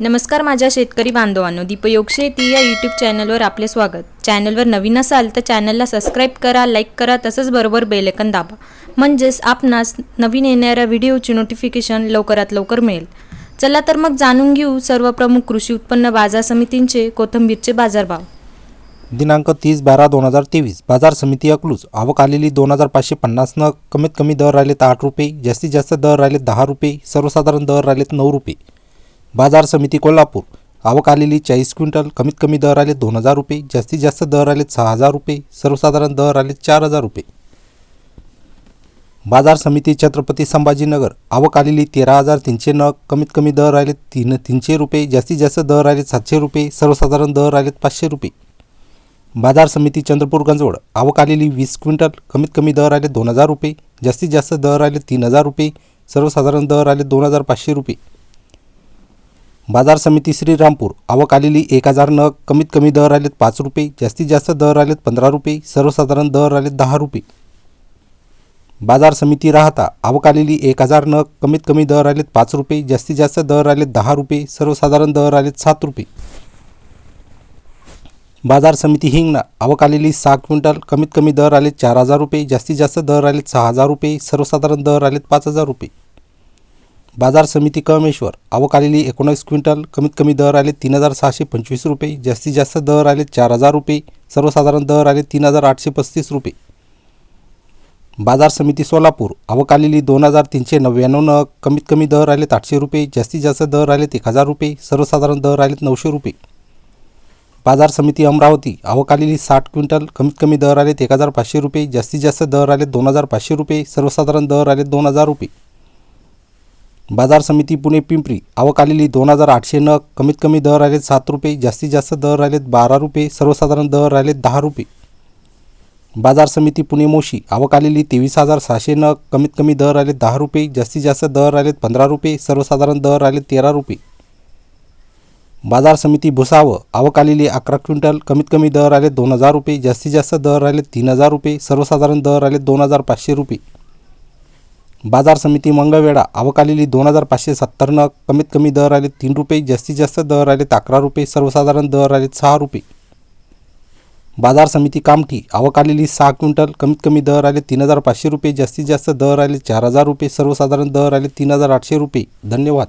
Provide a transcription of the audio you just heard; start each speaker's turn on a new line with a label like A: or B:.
A: नमस्कार माझ्या शेतकरी बांधवांनो दीपयोग शेती या यूट्यूब चॅनलवर आपले स्वागत. चॅनलवर नवीन असाल तर चॅनलला सबस्क्राईब करा लाईक करा तसंच बरोबर बेलेकन दाबा. म्हणजेच आपणास नवीन येणाऱ्या व्हिडिओची नोटिफिकेशन लवकरात लवकर मिळेल. चला तर मग जाणून घेऊ सर्व प्रमुख कृषी उत्पन्न बाजार समितींचे कोथंबीरचे बाजारभाव.
B: दिनांक तीस बारा दोन हजार तेवीस बाजार समिती अकलूज. आवक आलेली दोन हजार पाचशे पन्नासनं कमीत कमी दर राहिलेत आठ रुपये जास्तीत जास्त दर राहिलेत दहा रुपये सर्वसाधारण दर राहिलेत नऊ रुपये. बाजार समिती कोल्हापूर. आवक आलेली चाळीस क्विंटल कमीत कमी दर आले दोन हजार रुपये जास्तीत जास्त दर आले सहा हजार रुपये सर्वसाधारण दर आले चार हजार रुपये. बाजार समिती छत्रपती संभाजीनगर आवक आलेली तेरा हजार तीनशे नग कमीत कमी दर आले तीन तीनशे रुपये जास्तीत जास्त दर आले सातशे रुपये सर्वसाधारण दर आले पाचशे रुपये. बाजार समिती चंद्रपूर गंजवड आवक आलेली वीस क्विंटल कमीत कमी दर आले दोन हजार रुपये जास्तीत जास्त दर आले तीन हजार रुपये सर्वसाधारण दर आले दोन हजार पाचशे रुपये. बाजार समिती श्रीरामपूर आवक आलेली एक हजार नग कमीत कमी दर आलेत पाच रुपये जास्तीत जास्त दर आलेत पंधरा रुपये सर्वसाधारण दर आलेत दहा रुपये. बाजार समिती राहता आवक आलेली एक हजार नग कमीत कमी दर आलेत पाच रुपये जास्तीत जास्त दर आलेत दहा रुपये सर्वसाधारण दर आलेत सात रुपये. बाजार समिती हिंगणा आवक आलेली सहा क्विंटल कमीत कमी दर आलेत चार हजार रुपये जास्तीत जास्त दर आलेत सहा हजार रुपये सर्वसाधारण दर आलेत पाच हजार रुपये. बाजार समिती कळमेश्वर. आवक आलेली एकोणीस क्विंटल कमीत कमी दर आले तीन हजार सहाशे पंचवीस रुपये जास्तीत जास्त दर आले चार हजार रुपये सर्वसाधारण दर आले तीन हजार आठशे पस्तीस रुपये. बाजार समिती सोलापूर आवक आलेली दोन हजार तीनशे नव्याण्णव नग कमीत कमी दर आलेत आठशे रुपये जास्तीत जास्त दर आलेत एक हजार रुपये सर्वसाधारण दर आलेत नऊशे रुपये. बाजार समिती अमरावती आवक आलेली साठ क्विंटल कमीत कमी दर आलेत एक हजार पाचशे रुपये जास्तीत जास्त दर आलेत दोन हजार पाचशे रुपये सर्वसाधारण दर आलेत दोन हजार रुपये. बाजार समिती पुणे पिंपरी. आवक आलेली दोन हजार आठशे नग. कमीत कमी दर राहिलेत सात रुपये. जास्तीत जास्त दर राहिलेत बारा रुपये. सर्वसाधारण दर राहिलेत दहा रुपये. बाजार समिती पुणे मोशी. आवक आलेली तेवीस हजार सहाशे नग. कमीत कमी दर राहिलेत दहा रुपये. जास्तीत जास्त दर राहिलेत पंधरा रुपये. सर्वसाधारण दर राहिलेत तेरा रुपये. बाजार समिती भुसावळ. आवक आलेली अकरा क्विंटल. कमीत कमी दर आले दोन हजार रुपये. जास्तीत जास्त दर राहिलेत तीन हजार रुपये. सर्वसाधारण दर आले दोन हजार पाचशे रुपये. बाजार समिती मंगळवेढा अवकालेली दोन हजार पाचशे सत्तरनं कमीत कमी दर आले तीन रुपये जास्तीत जास्त दर आले अकरा रुपये सर्वसाधारण दर आले सहा रुपये. बाजार समिती कामठी अवकालेली सहा क्विंटल कमीत कमी दर आले तीन हजार पाचशे रुपये जास्तीत जास्त दर आले चार हजार रुपये सर्वसाधारण दर आले तीन हजार आठशे रुपये. धन्यवाद.